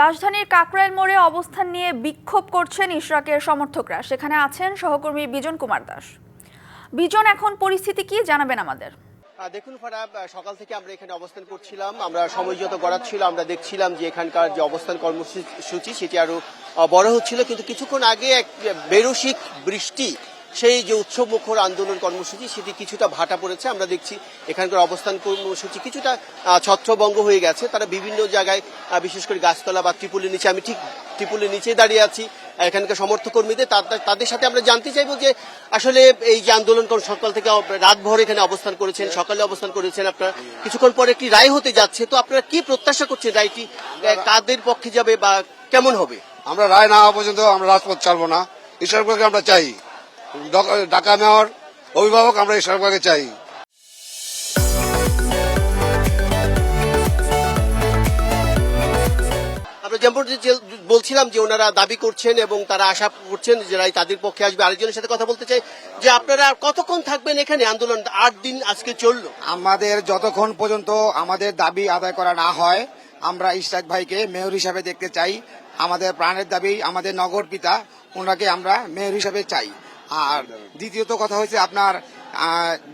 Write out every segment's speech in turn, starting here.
রাজধানীর কাকরাইল মোড়ে অবস্থান নিয়ে বিক্ষোভ করছেন ইশরাকের সমর্থকরা। সেখানে আছেন সহকর্মী বিজন কুমার দাস। বিজন, এখন পরিস্থিতি কি জানাবেন আমাদের? দেখুন ফারাব সকাল থেকে আমরা এখানে অবস্থান করছিলাম। আমরা সময় যত গড়াচ্ছিল, আমরা দেখছিলাম যে এখানকার যে অবস্থান কর্মসূচি সেটি আরও বড় হচ্ছিল। কিন্তু কিছুক্ষণ আগে এক বেরসিক বৃষ্টি সেই যে উৎসব মুখর আন্দোলন কর্মসূচি, সেটি কিছুটা ভাটা পড়েছে। আমরা দেখছি এখানকার অবস্থান কর্মসূচি কিছুটা ছত্রভঙ্গ হয়ে গেছে। তারা বিভিন্ন জায়গায় বিশেষ করে গাছতলা বা ত্রিপুলের নিচে, আমি ঠিক ত্রিপুলের নিচে দাঁড়িয়ে আছি, এখানকার সমর্থক কর্মীদের তাদের- সাথে আমরা জানতে চাইব যে আসলে এই যে আন্দোলন কর- সকাল থেকে অব- রাত ভর এখানে অবস্থান করেছেন, সকালে অবস্থান করেছেন আপনারা। কিছুক্ষণ পরে একটি রায় হতে যাচ্ছে। তো আপনারা কি প্রত্যাশা করছেন রায়টি? কাদের পক্ষে যাবে বা কেমন হবে? আমরা রায় না হওয়া পর্যন্ত আমরা রাজপথ ছাড়বো না। ঈশ্বরকে আমরা চাই। ডক- ঢাকা মেয়র অভিভাবক আমরা ঈশ্বরকে চাই। আমরা যেমন বলছিলাম যে ওনারা দাবি করছেন এবং তারা আশা করছেন যে রায় তাদের পক্ষে আসবে। আরেকজনের সাথে কথা বলতে চাই যে আপনারা কতক্ষণ থাকবেন এখানে আন্দোলন? আট দিন আজকে চলল। আমাদের যতক্ষণ পর্যন্ত আমাদের দাবি আদায় করা না হয় আমরা ইশরাক ভাইকে মেয়র হিসাবে দেখতে চাই। আমাদের প্রাণের দাবি আমাদের নগর পিতা ওনাকে আমরা মেয়র হিসাবে চাই। আর দ্বিতীয়ত কথা হয়েছে আপনার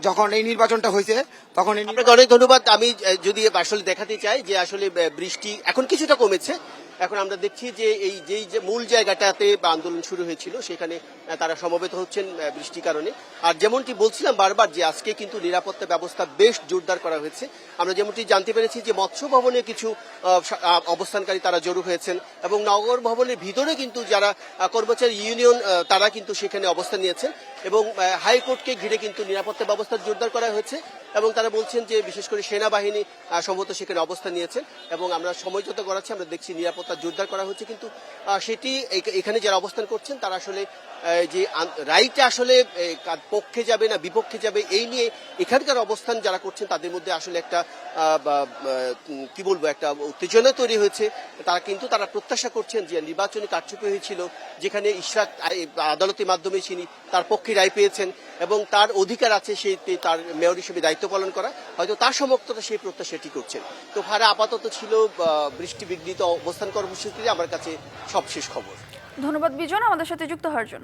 যখন এই নির্বাচনটা হয়েছে তখন আপনাকে অনেক ধন্যবাদ। আমি যদি আসলে দেখাতে চাই যে আসলে বৃষ্টি, এখন কিছুটা কমেছে। এখন আমরা দেখছি যে এই যেই যে মূল জায়গাটাতে আন্দোলন শুরু হয়েছিল, সেখানে তারা সমবেত হচ্ছেন বৃষ্টির কারণে। আর যেমনটি বলছিলাম বারবার যে আজকে কিন্তু নিরাপত্তা ব্যবস্থা বেশ জোরদার করা হয়েছে। আমরা যেমনটি জানতে পেরেছি যে মৎস্য ভবনে কিছু অবস্থানকারী তারা জড়ো হয়েছেন এবং নগর ভবনের ভিতরে কিন্তু যারা কর্মচারী ইউনিয়ন তারা কিন্তু সেখানে অবস্থান নিয়েছেন এবং হাইকোর্টকে ঘিরে কিন্তু নিরাপত্তা ব্যবস্থা জোরদার করা হয়েছে। এবং তারা বলছেন যে বিশেষ করে সেনাবাহিনী সম্ভবত সেখানে অবস্থান নিয়েছেন এবং আমরা সময় যত গড়াচ্ছি, আমরা দেখছি নিরাপত্তা জোরদার করা হচ্ছে। কিন্তু সেটি এখানে যারা অবস্থান করছেন, তারা আসলে যে রায়টা আসলে পক্ষে যাবে না বিপক্ষে যাবে, এই নিয়ে এখানকার অবস্থান যারা করছেন, তাদের মধ্যে আসলে একটা কি বলব, একটা উত্তেজনা তৈরি হয়েছে। তারা কিন্তু তারা প্রত্যাশা করছেন যে নির্বাচনী কারচুপি হয়েছিল, যেখানে ইশরাক আদালতের মাধ্যমে তিনি তার পক্ষে রায় পেয়েছেন এবং তার অধিকার আছে সেই তার মেয়র হিসেবে দায়িত্ব পালন করা। হয়তো তার সমর্থতা সেই প্রত্যাশাটি করছেন। তো ভাড়া আপাতত ছিল বৃষ্টি বিঘ্নিত অবস্থান কর্মসূচিতে। আমার কাছে সবশেষ খবর। ধন্যবাদ, বিজন। আমাদের সাথে যুক্ত হওয়ার জন্য।